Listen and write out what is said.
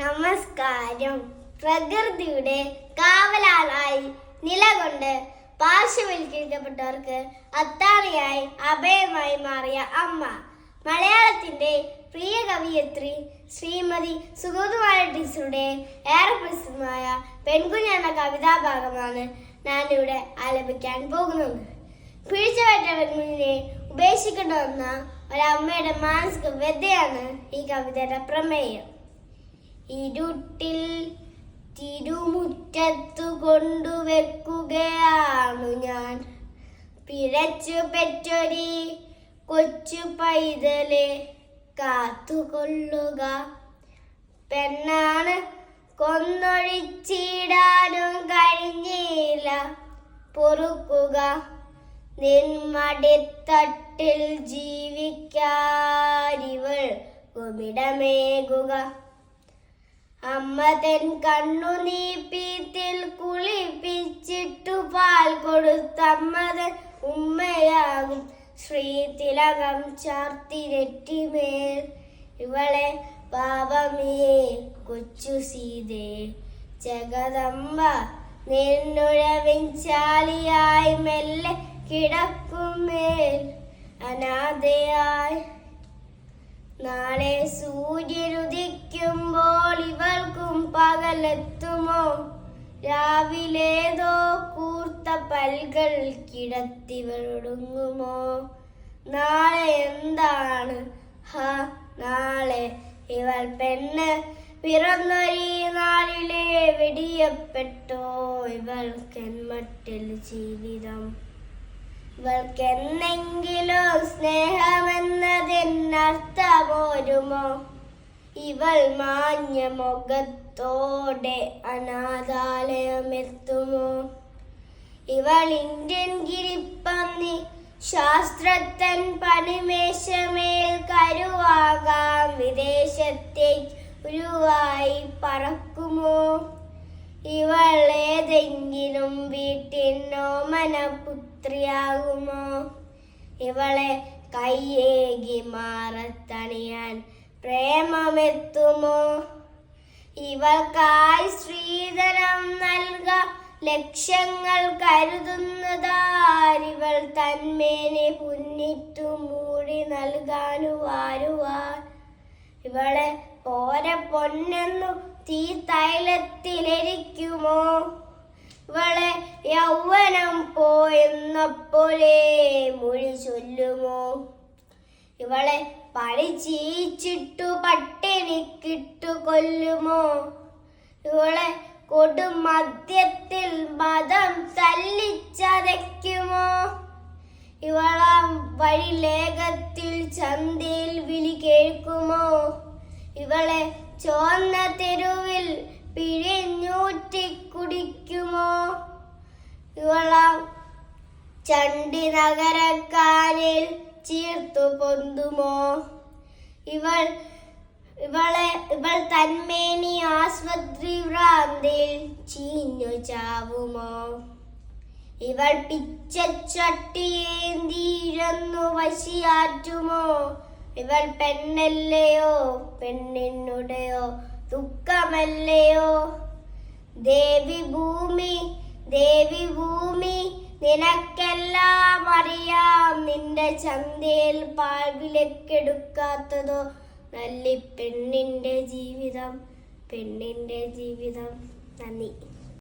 നമസ്കാരം. പ്രകൃതിയുടെ കാവലാളായി നിലകൊണ്ട് പാർശ്വവൽക്കരിക്കപ്പെട്ടവർക്ക് അത്താണിയായി അഭയമായി മാറിയ അമ്മ. മലയാളത്തിന്റെ പ്രിയ കവിയത്രി ശ്രീമതി സുഗതമായ ടീച്ചറുടെ ഏറെ പ്രസിദ്ധമായ പെൺകുഞ്ഞ് എന്ന കവിതാഭാഗമാണ് ഞാനിവിടെ ആലപിക്കാൻ പോകുന്നത്. പിഴിച്ചുപറ്റ പെൺകുഞ്ഞിനെ ഉപേക്ഷിക്കണമെന്ന ഒരമ്മയുടെ മാനസിക വ്യതയാണ് ഈ കവിതയുടെ പ്രമേയം. ഇരുട്ടിൽ തിരുമുറ്റത്തു കൊണ്ടുവെക്കുകയാണു ഞാൻ. പിഴച്ചു പെറ്റൊരി കൊച്ചു പൈതലെ കാത്തുകൊള്ളുക. പെണ്ണാണ് കൊന്നൊഴിച്ചിടാനും കഴിഞ്ഞില്ല. പൊറുക്കുക. നിന്മടിത്തട്ടിൽ ജീവിക്കാരിവൾ കുമിടമേകുക. അമ്മ തൻ കണ്ണു നീപ്പീത്തിൽ കുളിപ്പിച്ചിട്ടു പാൽ കൊടുത്തമ്മതൻ ഉമ്മയാകും. ശ്രീതിലകം ചാർത്തിരട്ടിമേൽ ഇവളെ പാപമേ കൊച്ചു സീതേ. ജഗദമ്പ നിന്നുഴവിഞ്ചാലിയായി മെല്ലെ കിടക്കുമേൽ. അനാഥയായി നാളെ സൂര്യനുദിക്കുമ്പോൾ ഇവൾക്കും പകലെത്തുമോ? രാവിലേതോ കൂർത്ത പൽകൾ കിടത്തിവളൊടുങ്ങുമോ നാളെ എന്താണ്? ഹ നാളെ ഇവൾ പെണ്ണ് പിറന്നൊരീ നാളിലെ വെടിയപ്പെട്ടോ? ഇവൾക്കെന്മട്ടിൽ ജീവിതം? ഇവൾക്കെന്നെങ്കിലും സ്നേഹമെന്നതിനർത്ഥമോരുമോ ഇവൾ മാഞ്ഞ മുഖത്തോടെ അനാഥാലയമെത്തുമോ? ഇവൾ ഇന്ത്യൻ ഗിരിപ്പന്നി ശാസ്ത്രത്തൻ പണിമേശമേൽ കരുവാകാം വിദേശത്തെ ഉരുവായി പറക്കുമോ? ഇവൾ ഏതെങ്കിലും വീട്ടിനോ മനപുത്രിയാകുമോ ഇവളെ കയ്യേകി മാറത്തണിയാൻ പ്രേമമെത്തുമോ? ഇവൾക്കായി ശ്രീധരം നൽക ലക്ഷ്യങ്ങൾ കരുതുന്നതാരിവൾ തന്മേനെ പുന്നിട്ടു മൂടി നൽകാനുവാരുവാൻ ഇവളെ പോരെ പൊന്നെന്നു തീ തൈലത്തിലെരിക്കുമോ? ഇവളെ യൗവനം പോയെന്നപ്പോഴേ മൊഴി ചൊല്ലുമോ? ഇവളെ പഴിച്ചീച്ചിട്ടു പട്ടിണിക്കിട്ടു കൊല്ലുമോ? ഇവളെ കൊടുമദ്യത്തിൽ മതം തല്ലിച്ചതയ്ക്കുമോ? ഇവളാം വഴി ലേഖത്തിൽ ചന്തയിൽ വിളി കേൾക്കുമോ? ഇവളെ ചോന്ന തെരുവിൽ പിഴിഞ്ഞൂറ്റി ചണ്ടി നഗരക്കാരിൽ ചീർത്തു പൊന്തുമോ? ഇവൾ ഇവളെ ഇവൾ തന്മേനി ആസ്പത്രി ഭ്രാന്തിൽ ചീഞ്ഞു ചാവുമോ? ഇവൾ പിച്ചച്ചട്ടിയേന്തിരുന്നു വശിയാറ്റുമോ? ഇവൾ പെണ്ണല്ലയോ പെണ്ണിനുടയോ ദുഃഖമല്ലയോ? ദേവി ഭൂമി ദേവി ഭൂമി നിനക്കെല്ലാം അറിയാം നിന്റെ ചന്തയിൽ പാൽ വിലക്കെടുക്കാത്തതോ നല്ല പെണ്ണിന്റെ ജീവിതം പെണ്ണിന്റെ ജീവിതം. നന്ദി.